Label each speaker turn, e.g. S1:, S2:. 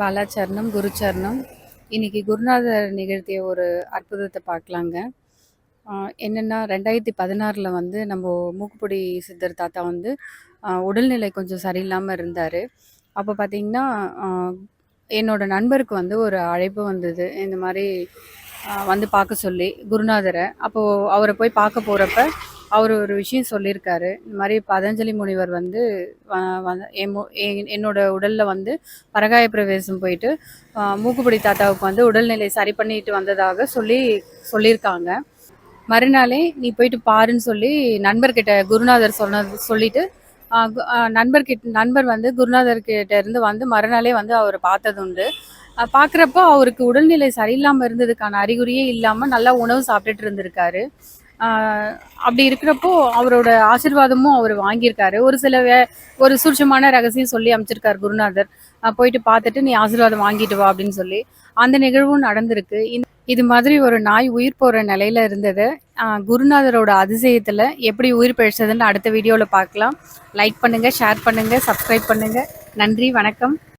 S1: பாலாச்சரணம் குருச்சரணம். இன்னைக்கு குருநாதர் நிகழ்த்திய ஒரு அற்புதத்தை பார்க்கலாங்க. என்னென்னா ரெண்டாயிரத்தி பதினாறில் வந்து நம்ம மூக்குப்பொடி சித்தர் தாத்தா வந்து உடல்நிலை கொஞ்சம் சரியில்லாமல் இருந்தார். அப்போ பார்த்தீங்கன்னா என்னோடய என்னோட நண்பருக்கு வந்து ஒரு அழைப்பு வந்தது. இந்த மாதிரி வந்து பார்க்க சொல்லி குருநாதரை. அப்போது அவரை போய் பார்க்க போகிறப்ப அவர் ஒரு விஷயம் சொல்லியிருக்காரு. இந்த மாதிரி பதஞ்சலி முனிவர் வந்து என் என்- என்னோட உடலில் வந்து பரகாய பிரவேசம் போயிட்டு மூக்குப்படி தாத்தாவுக்கு வந்து உடல்நிலை சரி பண்ணிட்டு வந்ததாக சொல்லி சொல்லியிருக்காங்க. மறுநாளே நீ போயிட்டு பாருன்னு சொல்லி நண்பர்கிட்ட குருநாதர் சொன்னது சொல்லிட்டு நண்பர்கிட்ட நண்பர் வந்து குருநாதர் கிட்ட இருந்து வந்து மறுநாளே வந்து அவர் பார்த்தது உண்டு. பார்க்குறப்போ அவருக்கு உடல்நிலை சரியில்லாமல் இருந்ததுக்கான அறிகுறியே இல்லாமல் நல்லா உணவு சாப்பிட்டுட்டு இருந்திருக்காரு. அப்படி இருக்கிறப்போ அவரோட ஆசீர்வாதமும் அவர் வாங்கியிருக்காரு. ஒரு சில ஒரு சூட்சமான ரகசியம் சொல்லி அமைச்சிருக்காரு குருநாதர். போயிட்டு பார்த்துட்டு நீ ஆசீர்வாதம் வாங்கிட்டு வா அப்படின்னு சொல்லி அந்த நிகழ்வும் நடந்திருக்கு. இது மாதிரி ஒரு நாய் உயிர் போகிற நிலையில இருந்தது. குருநாதரோட அதிசயத்தில் எப்படி உயிர் பிழைச்சதுன்னு அடுத்த வீடியோவில் பார்க்கலாம். லைக் பண்ணுங்கள் ஷேர் பண்ணுங்கள் சப்ஸ்கிரைப் பண்ணுங்கள் நன்றி வணக்கம்.